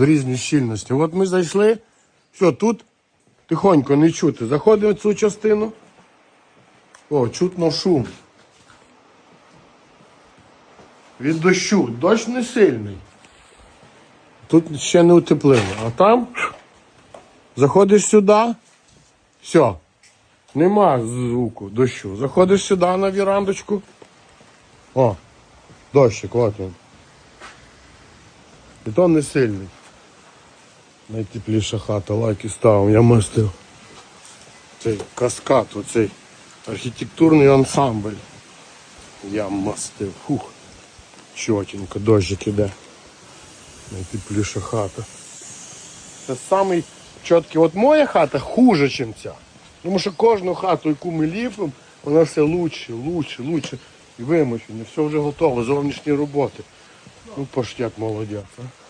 Різні щільності. От ми зайшли, все, тут тихонько не чути. Заходимо в цю частину. О, чутно шум. Від дощу. Дощ не сильний. Тут ще не утеплили. А там заходиш сюди, все. Нема звуку дощу. Заходиш сюди на вірандочку. О, дощик, от він. І то не сильний. Найтепліша хата, лайки ставив, я мастив. Цей каскад, оцей архітектурний ансамбль. Я мастив. Фух. Чотенько, дощик іде. Найтепліша хата. Це самий чіткий. От моя хата хуже, ніж ця. Тому що кожну хату, яку ми ліпимо, вона все лучше, лучше, лучше. І вимощення, все вже готово, зовнішні роботи. Ну, поштяк молодець. А?